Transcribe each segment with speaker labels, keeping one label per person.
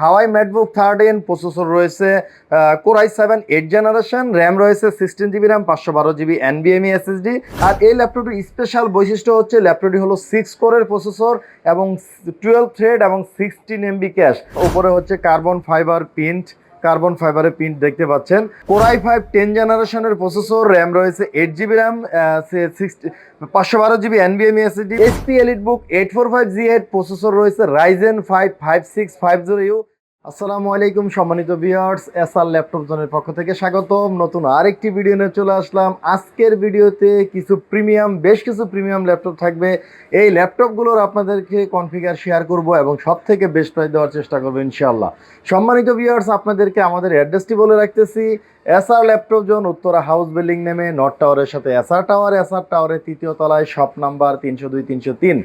Speaker 1: Huawei MateBook third thirteen processor রয়েছে core i seven eight generation, RAM রয়েছে sixteen GB RAM, পাঁচশো বারো GB এনবিএমই এসএসডি। আর এই ল্যাপটপটির স্পেশাল বৈশিষ্ট্য হচ্ছে ল্যাপটপটি হলো সিক্স কোরের প্রসেসর এবং টুয়েলভ থ্রেড এবং সিক্সটিন এমবি ক্যাশ উপরে হচ্ছে কার্বন ফাইবার প্রিন্ট কার্বন ফাইবারের প্রিন্ট দেখতে পাচ্ছেন। কোরাই ফাইভ টেন জেনারেশনের প্রসেসর র্যাম রয়েছে এইট জিবি র্যাম পাঁচশো বারো GB এনবিএমই SSD. HP elite book eight four five G eight processor রয়েছে Ryzen five five six five zero U আসসালামু আলাইকুম, সম্মানিত ভিউয়ার্স এসআর ল্যাপটপ জোনের পক্ষ থেকে স্বাগতম। নতুন আরেকটি ভিডিও নিয়ে চলে আসলাম। আজকের ভিডিওতে কিছু প্রিমিয়াম বেশ কিছু প্রিমিয়াম ল্যাপটপ থাকবে। এই ল্যাপটপগুলোর আপনাদেরকে কনফিগার শেয়ার করব এবং সব থেকে বেস্ট প্রাইস দেওয়ার চেষ্টা করব ইনশাআল্লাহ। সম্মানিত ভিউয়ার্স আপনাদেরকে আমাদের অ্যাড্রেসটি বলে রাখতেছি। SR laptop zone Uttara house building নেমে নর্থ টাওয়ারের সাথে এসআর টাওয়ার এসআর টাওয়ারের তৃতীয় তলায় শপ নাম্বার তিনশো দুই, তিনশো তিন।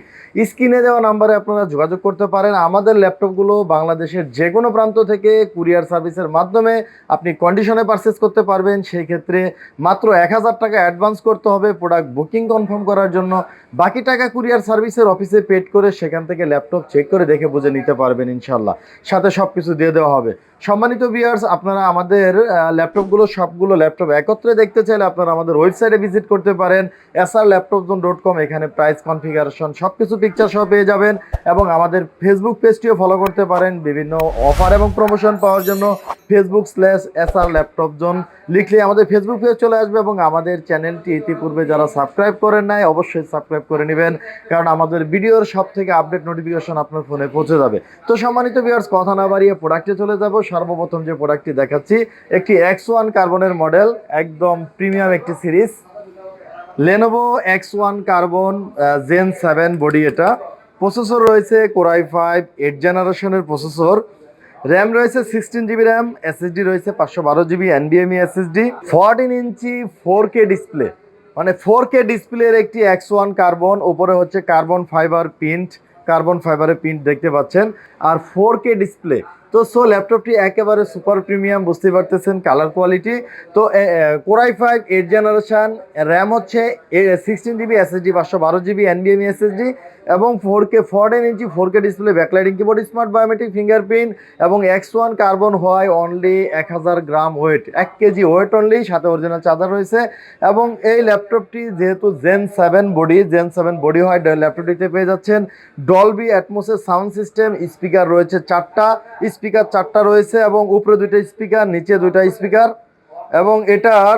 Speaker 1: স্ক্রিনে দেওয়া নাম্বারে আপনারা যোগাযোগ করতে পারেন। আমাদের ল্যাপটপগুলো বাংলাদেশের যে কোনো প্রান্ত থেকে কুরিয়ার সার্ভিসের মাধ্যমে আপনি কন্ডিশনে পারচেস করতে পারবেন। সেই ক্ষেত্রে মাত্র এক হাজার টাকা অ্যাডভান্স করতে হবে প্রোডাক্ট বুকিং কনফার্ম করার জন্য। বাকি টাকা কুরিয়ার সার্ভিসের অফিসে পেড করে সেখান থেকে ল্যাপটপ চেক করে দেখে বুঝে নিতে পারবেন ইনশাল্লাহ সাথে সব কিছু দিয়ে দেওয়া হবে। সম্মানিত ভিউয়ার্স আপনারা আমাদের ল্যাপটপগুলো সবগুলো ল্যাপটপ একত্রে দেখতে চাইলে আপনারা আমাদের ওয়েবসাইটে ভিজিট করতে পারেন। SR laptop zone dot com এখানে প্রাইস কনফিগারেশন সব কিছু পিকচার সহ পেয়ে যাবেন। এবং আমাদের ফেসবুক পেজটিও ফলো করতে পারেন। বিভিন্ন অফার এবং প্রমোশন পাওয়ার জন্য Facebook slash SR laptop zone লিখলে আমাদের ফেসবুক পেজ চলে আসবে এবং আমাদের চ্যানেলটি ইতিপূর্বে যারা সাবস্ক্রাইব করেন নাই, অবশ্যই সাবস্ক্রাইব করে নেবেন। কারণ আমাদের ভিডিওর সব থেকে আপডেট নোটিফিকেশন আপনার ফোনে পৌঁছে যাবে। তো সম্মানিত ভিউয়ার্স কথা না বাড়িয়ে প্রোডাক্টে চলে যাব। সর্বপ্রথম যে প্রোডাক্টটি দেখাচ্ছি, একটি এক্স ওয়ান কার্বনের মডেল একদম প্রিমিয়াম একটি series Lenovo X one carbon Gen seven body এটা। প্রসেসর রয়েছে কোরাই ফাইভ এইট জেনারেশনের প্রসেসর র্যাম রয়েছে সিক্সটিন জিবি র্যাম এসএসডি রয়েছে পাঁচশো বারো GB এনবিএমই SSD fourteen inch four K display মানে ফোর কে ডিসপ্লের একটি এক্স ওয়ান কার্বন ওপরে হচ্ছে কার্বন ফাইবার প্রিন্ট কার্বন ফাইবারের প্রিন্ট দেখতে পাচ্ছেন। আর ফোর কে ডিসপ্লে তো সো ল্যাপটপটি একেবারে সুপার প্রিমিয়াম বুঝতে পারতেছেন কালার কোয়ালিটি তো core i five eight generation RAM হচ্ছে সিক্সটিন জিবি এসএসডি পাঁচশো বারো জিবি এনবিএমই এসএসডি এবং four K fourteen inch four K display backlighting keyboard smart biometric fingerprint এবং এক্স ওয়ান কার্বন হয় অনলি এক হাজার গ্রাম ওয়েট এক কেজি ওয়েট অনলি সাথে অরিজিনাল চার্জার রয়েছে এবং এই ল্যাপটপটি যেহেতু Gen seven body Gen seven body হয় ল্যাপটপটিতে পেয়ে যাচ্ছেন ডলবি অ্যাটমোসের সাউন্ড সিস্টেম স্পিকার রয়েছে চারটা স্পিকার চারটা রয়েছে এবং উপরে দুইটা স্পিকার, নিচে দুইটা স্পিকার এবং এটার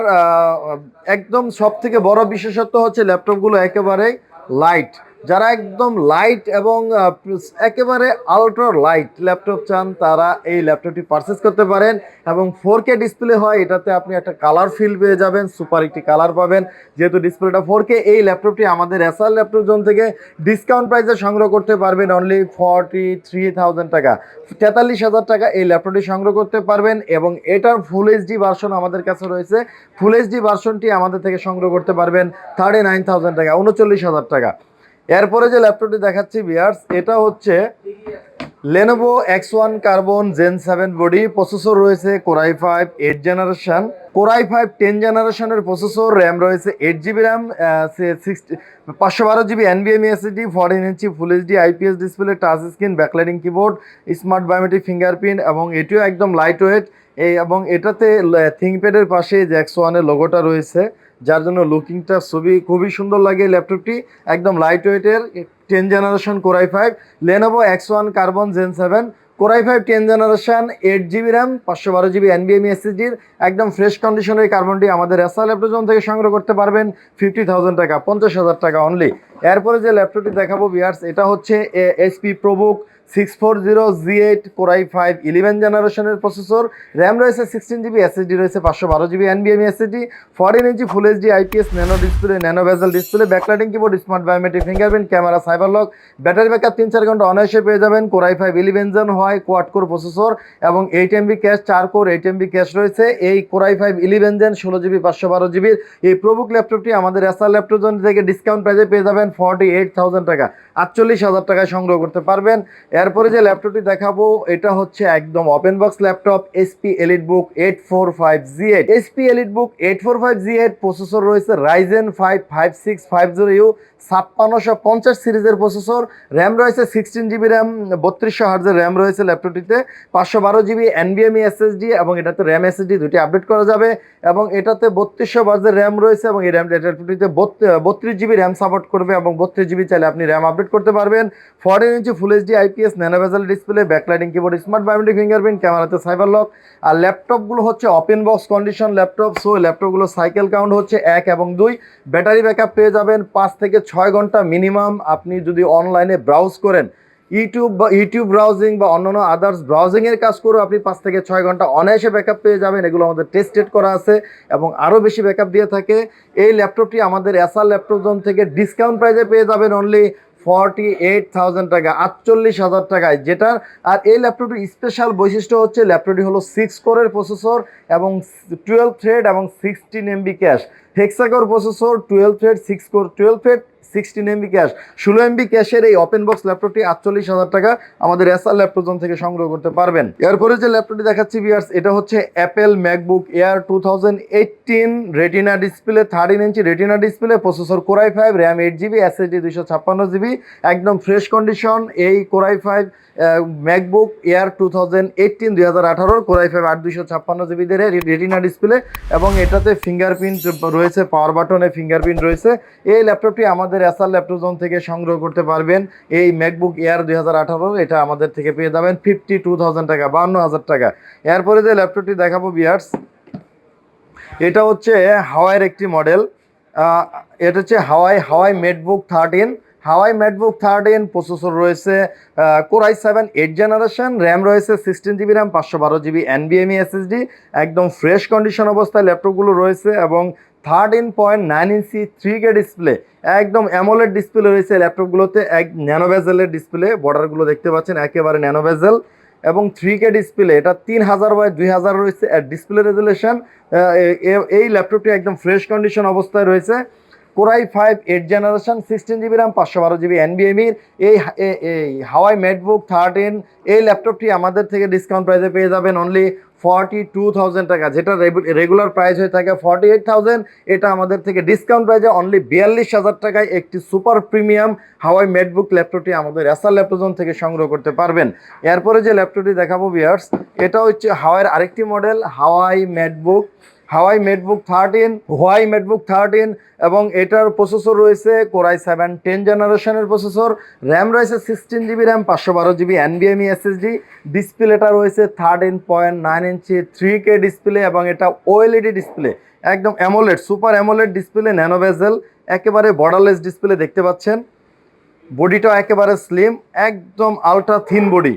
Speaker 1: একদম সব থেকে বড় বিশেষত্ব হচ্ছে ল্যাপটপগুলো একেবারে লাইট যারা একদম লাইট এবং একেবারে আলট্রা লাইট ল্যাপটপ চান, তারা এই ল্যাপটপটি পারচেস করতে পারেন এবং ফোর কে ডিসপ্লে হয়, এটাতে আপনি একটা কালার ফিল পেয়ে যাবেন সুপার একটি কালার পাবেন। যেহেতু ডিসপ্লেটা ফোর কে এই ল্যাপটপটি আমাদের এসআর ল্যাপটপ জোন থেকে ডিসকাউন্ট প্রাইসে সংগ্রহ করতে পারবেন অনলি ফর্টি থ্রি থাউজেন্ড টাকা। তেতাল্লিশ হাজার টাকা এই ল্যাপটপটি সংগ্রহ করতে পারবেন এবং এটার ফুল এইচডি ভার্সন আমাদের কাছে রয়েছে। ফুল এইচডি ভার্সনটি আমাদের থেকে সংগ্রহ করতে পারবেন থার্টি নাইন থাউজেন্ড টাকা, উনচল্লিশ হাজার টাকা। এরপরে যে ল্যাপটপটি দেখাচ্ছি বিয়ার্স এটা হচ্ছে Lenovo X one carbon Gen seven body processor রয়েছে core i five eight generation core i five ten জেনারেশনের প্রসেসর র্যাম রয়েছে এইট জিবি র্যাম সিক্সটি পাঁচশো বারো GB এনবিএমই SSD fourteen inch full HD IPS display touch screen backlighting keyboard smart biometric fingerprint এবং এটিও একদম light weight এই এবং এটাতে থিঙ্কপ্যাডের পাশে যে এক্স ওয়ানের লোগোটা রয়েছে যার জন্য লুকিংটা ছবি খুবই সুন্দর লাগে ল্যাপটপটি। একদম লাইট ওয়েটের ten generation core i five Lenovo X one carbon Gen seven core i five ten generation eight GB RAM পাঁচশো বারো জিবি এনবিএমই এসএসডির একদম ফ্রেশ কন্ডিশনের এই কার্বনটি আমাদের এসআর ল্যাপটপ থেকে সংগ্রহ করতে পারবেন ফিফটি থাউজেন্ড টাকা, পঞ্চাশ হাজার টাকা অনলি এরপরে যে ল্যাপটপটি দেখাবো বিয়ার্স এটা হচ্ছে HP ProBook six four zero G eight core i five eleven জেনারেশনের প্রসেসর র্যাম রয়েছে সিক্সটিন জিবি এসএসডি রয়েছে পাঁচশো বারো GB এনবিএমই SSD fourteen inch full HD IPS nano display nano bezel display backlighting keyboard smart biometric fingerprint camera cyber lock battery backup তিন চার ঘণ্টা অনায়াসে পেয়ে যাবেন। Core i five eleven Gen হয় কোয়াড কোর প্রসেসর এবং এইট এমবি ক্যাশ চার core eight MB cash রয়েছে। এই core i five eleven Gen ষোলো জিবি পাঁচশো বারো জিবির এই প্রবুক ল্যাপটপটি আমাদের এসআর ল্যাপটপ থেকে ডিসকাউন্ট প্রাইজে পেয়ে যাবেন ফর্টি এইট থাউজেন্ড টাকা, আটচল্লিশ হাজার টাকায় সংগ্রহ করতে পারবেন। এরপরে যে ল্যাপটপটি দেখাবো, এটা হচ্ছে একদম open box laptop HP elite book eight four five G eight HP elite book eight four five G eight processor রয়েছে Ryzen five five six five zero U ছাপ্পান্নশো পঞ্চাশ সিরিজের প্রসেসর র্যাম রয়েছে সিক্সটিন জিবি র্যাম বত্রিশশো হার্জের RAM রয়েছে ল্যাপটপটিতে পাঁচশো বারো GB এনবিএমই এসএসডি এবং এটাতে র্যাম এসএসডি দুটি আপডেট করা যাবে এবং এটাতে বত্রিশশো বার্জের র্যাম রয়েছে এবং এই র্যাম ল্যাপটপটিতে বত্রিশ জিবি র্যাম সাপোর্ট করবে এবং বত্রিশ জিবি চাইলে আপনি র্যাম আপডেট করতে পারবেন। Fourteen inch full HD IPS nano bezel display backlighting keyboard smart biometric fingerprint ক্যামেরাতে সাইবার লক আর ল্যাপটপগুলো হচ্ছে open box condition laptop so ল্যাপটপগুলো সাইকেল কাউন্ট হচ্ছে এক এবং দুই। ব্যাটারি ব্যাকআপ পেয়ে যাবেন পাঁচ থেকে ছয় ঘণ্টা মিনিমাম আপনি যদি অনলাইনে ব্রাউজ করেন ইউটিউব বা ইউটিউব ব্রাউজিং বা অন্যান্য আদার্স ব্রাউজিংয়ের কাজ করেও আপনি পাঁচ থেকে ছয় ঘণ্টা অনায়াসে ব্যাকআপ পেয়ে যাবেন। এগুলো আমাদের টেস্টেড করা আছে এবং আরও বেশি ব্যাকআপ দিয়ে থাকে। এই ল্যাপটপটি আমাদের এসআর ল্যাপটপ জোন থেকে ডিসকাউন্ট প্রাইসে পেয়ে যাবেন অনলি ফর্টি এইট থাউজেন্ড টাকা, আটচল্লিশ হাজার টাকায়। যেটার, আর এই ল্যাপটপটির স্পেশাল বৈশিষ্ট্য হচ্ছে ল্যাপটপটি হলো সিক্স কোরের প্রসেসর এবং টুয়েলভ থ্রেড এবং sixteen MB cache hexacore processor twelve thread six core twelve thread sixteen MB cache ষোলো এমবি ক্যাশের এই ওপেন বক্স ল্যাপটপটি আটচল্লিশ হাজার টাকা আমাদের এসআর ল্যাপটপ জোন থেকে সংগ্রহ করতে পারবেন। এরপরে যে ল্যাপটপটি দেখাচ্ছি বিয়ার্স এটা হচ্ছে Apple MacBook Air two thousand eighteen retina display thirteen inch retina display processor core i five RAM eight GB SSD দুইশো ছাপ্পান্ন জিবি একদম ফ্রেশ কন্ডিশন এই core i five MacBook Air two thousand eighteen দুই হাজার আঠারোর core i five আট দুইশো ছাপ্পান্ন জিবিদের রেটিনা ডিসপ্লে এবং এটাতে ফিঙ্গারপ্রিন্ট রয়েছে। পাওয়ার বাটনে ফিঙ্গারপ্রিন্ট রয়েছে। এই ল্যাপটপটি আমাদের এসআর ল্যাপটপ জোন থেকে সংগ্রহ করতে পারবেন। এই ম্যাকবুক এয়ার দুই হাজার আঠারো, এটা আমাদের থেকে পেয়ে যাবেন ফিফটি টু থাউজেন্ড টাকা বান্ন হাজার টাকা। এরপরে যে ল্যাপটপটি দেখাবো বিয়ার্স, এটা হচ্ছে হাওয়াইয়ের একটি মডেল এটা হচ্ছে Huawei Huawei MateBook thirteen Huawei MateBook thirteen processor রয়েছে core i seven eight generation RAM রয়েছে সিক্সটিন জিবি র্যাম পাঁচশো বারো জিবি এনবিএমই এসএসডি একদম ফ্রেশ কন্ডিশন অবস্থায় ল্যাপটপগুলো রয়েছে এবং thirteen point nine inch three K display একদম অ্যামোলেড ডিসপ্লে রয়েছে ল্যাপটপগুলোতে এক ন্যানোভেজেলের ডিসপ্লে বর্ডারগুলো দেখতে পাচ্ছেন, একেবারে ন্যানোভেজেল এবং থ্রি কে ডিসপ্লে এটা তিন হাজার বাই দুই হাজার রয়েছে ডিসপ্লে রেজুলেশন এই ল্যাপটপটি একদম ফ্রেশ কন্ডিশন অবস্থায় রয়েছে core i five eight generation sixteen GB RAM পাঁচশো বারো জিবি এনবিএমির এই এই হাওয়াই ম্যাটবুক থার্টিন এই ল্যাপটপটি আমাদের থেকে ডিসকাউন্ট প্রাইসে পেয়ে যাবেন অনলি ফর্টি টু থাউজেন্ড টাকা, যেটা রেগুলার প্রাইস হয়ে থাকে ফর্টি এইট থাউজেন্ড এটা আমাদের থেকে ডিসকাউন্ট প্রাইসে অনলি বিয়াল্লিশ হাজার টাকায় একটি সুপার প্রিমিয়াম হাওয়াই মেটবুক ল্যাপটপটি আমাদের এসআর ল্যাপটপজন থেকে সংগ্রহ করতে পারবেন। এরপরে যে ল্যাপটপটি দেখাবো বিয়ার্স এটা হচ্ছে হাওয়াইয়ের আরেকটি model Huawei MateBook Huawei MateBook thirteen Huawei MateBook thirteen এবং এটার প্রসেসর রয়েছে কোরাই সেভেন টেন জেনারেশনের প্রসেসর র্যাম রয়েছে সিক্সটিন জিবি র্যাম পাঁচশো বারো জিবি এনবিএমই এসএসডি ডিসপ্লেটা রয়েছে thirteen point nine inch three K display এবং এটা ওএলইডি ডিসপ্লে একদম AMOLED super AMOLED display nano bezel একেবারে বর্ডারলেস ডিসপ্লে দেখতে পাচ্ছেন বডিটাও একেবারে স্লিম একদম আলট্রা থিন বডি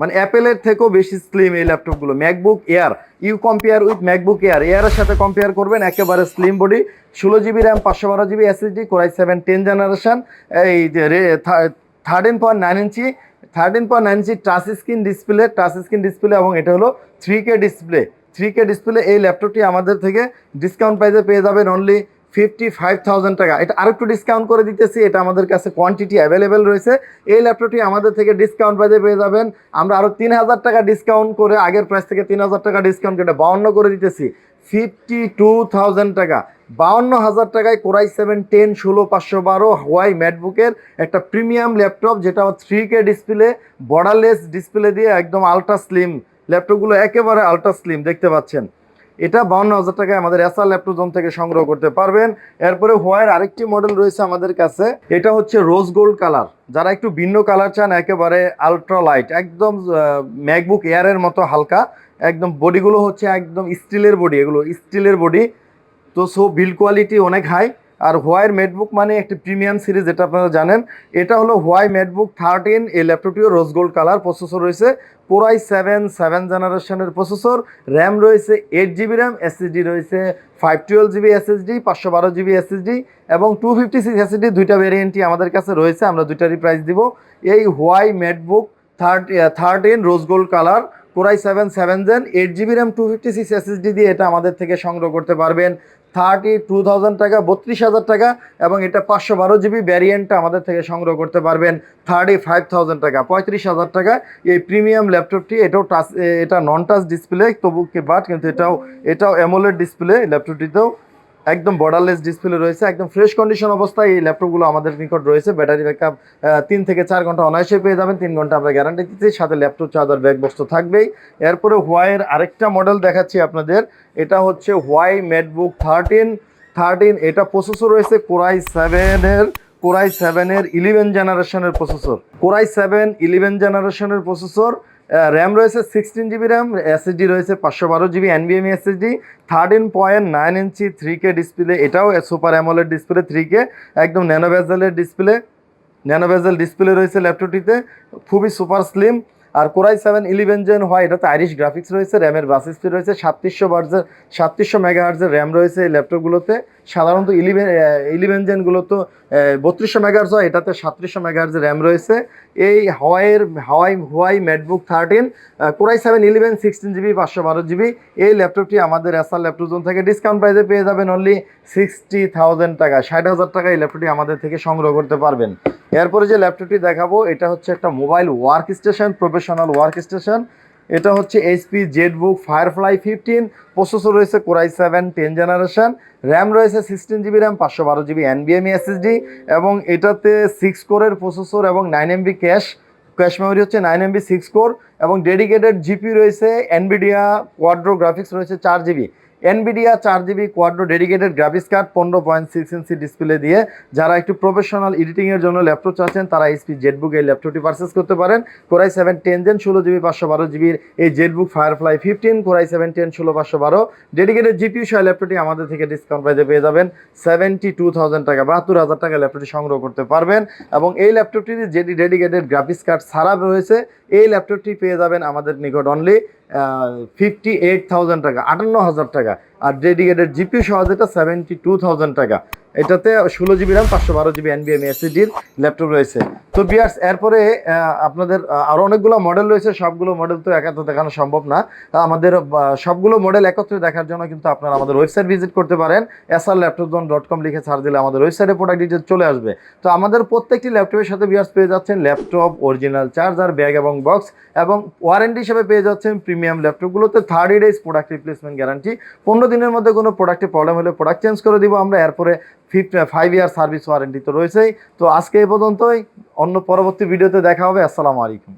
Speaker 1: মানে অ্যাপেলের থেকেও বেশি স্লিম এই ল্যাপটপগুলো MacBook Air you compare with MacBook Air এয়ারের সাথে কম্পেয়ার করবেন, একেবারে স্লিম বডি ষোলো জিবি র্যাম পাঁচশো বারো GB SSD core i seven ten generation এই thirteen point nine inch thirteen point nine inch touch screen display touch screen display এবং এটা হলো three K display three K display এই ল্যাপটপটি আমাদের থেকে ডিসকাউন্ট প্রাইসে পেয়ে যাবেন অনলি ফিফটি ফাইভ থাউজেন্ড টাকা। এটা আরেকটু ডিসকাউন্ট করে দিতেছি, এটা আমাদের কাছে কোয়ান্টিটি অ্যাভেলেবেল রয়েছে। এই ল্যাপটপটি আমাদের থেকে ডিসকাউন্ট প্রাইসে পেয়ে যাবেন। আমরা আরও তিন হাজার টাকা ডিসকাউন্ট করে, আগের প্রাইস থেকে তিন হাজার টাকা ডিসকাউন্ট কেটে বাউন্ন করে দিতেছি। ফিফটি টু থাউজেন্ড টাকা। বাউন্ন হাজার টাকায় কোরাই সেভেন টেন ষোলো, পাঁচশো বারো হোয়াই ম্যাটবুকের একটা প্রিমিয়াম ল্যাপটপ যেটা three K display borderless display দিয়ে একদম আলট্রা স্লিম ল্যাপটপগুলো একেবারে আলট্রা স্লিম দেখতে পাচ্ছেন। এটা বাউন্ন হাজার টাকায় আমাদের এসআর ল্যাপটপ থেকে সংগ্রহ করতে পারবেন। এরপরে হোয়ার আরেকটি মডেল রয়েছে আমাদের কাছে। এটা হচ্ছে রোজ গোল্ড কালার যারা একটু ভিন্ন কালার চান, একেবারে আলট্রা লাইট একদম ম্যাকবুক এয়ারের মতো হালকা। একদম বডিগুলো হচ্ছে একদম স্টিলের বডি এগুলো স্টিলের বডি তো সো বিল কোয়ালিটি অনেক হাই আর হোয়াইয়ের মেটবুক মানে একটি প্রিমিয়াম সিরিজ যেটা আপনারা জানেন। এটা হলো হোয়াই মেটবুক থার্টিন এই ল্যাপটপটিও রোজ গোল্ড কালার প্রসেসর রয়েছে। পোরাই সেভেন সেভেন জেনারেশনের প্রসেসর র্যাম রয়েছে এইট জিবি র্যাম এসএসডি রয়েছে ফাইভ টুয়েলভ জিবি এসএসডি পাঁচশো বারো জিবি এসএসডি এবং টু ফিফটি সিক্স এসএসডি দুইটা ভেরিয়েন্টই আমাদের কাছে রয়েছে, আমরা দুইটারই প্রাইস দিব। এই Huawei MateBook thirty thirteen rose gold colour core i seven seven gen eight GB RAM two fifty six SSD দিয়ে এটা আমাদের থেকে সংগ্রহ করতে পারবেন। থার্টি টু থাউজেন্ড টাকা, বত্রিশ হাজার টাকা এবং এটা পাঁচশো বারো জিবি ভ্যারিয়েন্টটা আমাদের থেকে সংগ্রহ করতে পারবেন থার্টি ফাইভ থাউজেন্ড টাকা, পঁয়ত্রিশ হাজার টাকা। এই প্রিমিয়াম ল্যাপটপটি এটাও টাচ এটা নন টাচ ডিসপ্লে তবু বাট কিন্তু এটাও এটাও অ্যামোলেড ডিসপ্লে ল্যাপটপটিতেও একদম বর্ডারলেস ডিসপ্লে রয়েছে, একদম ফ্রেশ কন্ডিশন অবস্থায় এই ল্যাপটপগুলো আমাদের নিকট রয়েছে। ব্যাটারি ব্যাকআপ তিন থেকে চার ঘণ্টা অনায়াসে পেয়ে যাবেন, তিন ঘণ্টা আমরা গ্যারান্টি দিচ্ছি, সাথে ল্যাপটপ চার্জার ব্যাগ বক্স তো থাকবেই। এরপরে হোয়াইয়ের আরেকটা মডেল দেখাচ্ছি আপনাদের, এটা হচ্ছে হোয়াই ম্যাটবুক থার্টিন থার্টিন এটা প্রসেসর রয়েছে কোরাই সেভেনের কোরাই সেভেনের ইলেভেন জেনারেশনের processor core i seven eleven জেনারেশনের প্রসেসর র্যাম রয়েছে সিক্সটিন জিবি র্যাম এসএসডি রয়েছে পাঁচশো বারো GB এনবিএম SSD thirteen point nine inch three K display এটাও super AMOLED display three K একদম ন্যানোভেজালের ডিসপ্লে ন্যানোভেজাল ডিসপ্লে রয়েছে ল্যাপটপটিতে খুবই super slim R core i seven eleven gen হয়, এটাতে আইরিশ গ্রাফিক্স রয়েছে র্যামের বাস স্পিড রয়েছে, সাতত্রিশশো বার্জের সাতত্রিশশো মেগা হার্জের র্যাম রয়েছে এই ল্যাপটপগুলোতে সাধারণত ইলেভেন ইলেভেন জেনগুলো তো বত্রিশশো মেগাহার্জ হয়, এটাতে সাতত্রিশশো মেগাহার্জের র্যাম রয়েছে। এই হাওয়াইয়ের Huawei Huawei MateBook thirteen core i seven eleven sixteen GB পাঁচশো বারো জিবি এই ল্যাপটপটি আমাদের এসআর ল্যাপটপ জোন থেকে ডিসকাউন্ট প্রাইসে পেয়ে যাবেন অনলি সিক্সটি থাউজেন্ড টাকা ষাট হাজার টাকা এই ল্যাপটপটি আমাদের থেকে সংগ্রহ করতে পারবেন। এরপরে যে ল্যাপটপটি দেখাবো, এটা হচ্ছে একটা mobile work station, professional work station. এটা হচ্ছে HP, ZBook, Firefly fifteen, processor রয়েছে core i seven, ten generation. RAM রয়েছে সিক্সটিন জিবি র্যাম, পাঁচশো বারো জিবি এনবিএমই এসএসডি এবং এটাতে সিক্স কোরের প্রসেসর এবং nine MB cache cache memory হচ্ছে নাইন এমবি সিক্স কোর এবং ডেডিকেটেড জিপি রয়েছে এনবিডিয়া কোয়াড্রো গ্রাফিক্স রয়েছে চার জিবি। এনবিডিয়া চার GB Quadro dedicated graphics card পনেরো পয়েন্ট সিক্স ইঞ্চি ডিসপ্লে দিয়ে যারা একটু প্রফেশনাল এডিটিংয়ের জন্য ল্যাপটপ চাচ্ছেন, তারা এইচপি জেটবুক এই ল্যাপটপটি পারচেস করতে পারেন। Core i seven ten gen ষোলো জিবি পাঁচশো বারো জিবির এই ZBook Firefly fifteen core i seven ten ষোলো পাঁচশো বারো। ডেডিকেটেড জিপিউ সহ ল্যাপটপটি আমাদের থেকে ডিসকাউন্ট প্রাইসে পেয়ে যাবেন। সেভেন্টি টু থাউজেন্ড টাকা, বাহাত্তর হাজার টাকা ল্যাপটপটি সংগ্রহ করতে পারবেন। এবং এই ল্যাপটপটির যেটি ডেডিকেটেড গ্রাফিক্স কার্ড ছাড়া রয়েছে, এই ল্যাপটপটি পেয়ে যাবেন আমাদের নিকট অনলি ফিফটি এইট থাউজেন্ড টাকা, আটান্ন হাজার টাকা। আর ডেডিকেটেড জিপি সহ যেটা সেভেন্টি টু থাউজেন্ড টাকা। এটাতে ষোলো জিবি র্যাম পাঁচশো বারো জিবি এনবিএম এসিডির ল্যাপটপ রয়েছে। তো বিয়ার্স এরপরে আপনাদের আরও অনেকগুলো মডেল রয়েছে, সবগুলো মডেল তো একাত্র দেখানো সম্ভব না। আমাদের সবগুলো মডেল একত্রে দেখার জন্য কিন্তু আপনারা আমাদের ওয়েবসাইট ভিজিট করতে পারেন। S R laptop dot com লিখে ছাড় দিলে আমাদের ওয়েবসাইটে প্রোডাক্ট ডিটেল চলে আসবে। তো আমাদের প্রত্যেকটি ল্যাপটপের সাথে বিয়ার্স পেয়ে যাচ্ছেন ল্যাপটপ অরিজিনাল চার্জার ব্যাগ এবং বক্স এবং ওয়ারেন্টি হিসেবে পেয়ে যাচ্ছেন premium ল্যাপটপগুলোতে thirty days product replacement guarantee পনেরো দিনের মধ্যে কোনো প্রোডাক্টে প্রবলেম হলে প্রোডাক্ট চেঞ্জ করে দিব আমরা। এরপরে ফিফ ফাইভ ইয়ার সার্ভিস ওয়ারেন্টি তো রয়েছেই। তো আজকে এই পর্যন্তই। অন্য পরবর্তী ভিডিওতে দেখা হবে। আসসালামু আলাইকুম।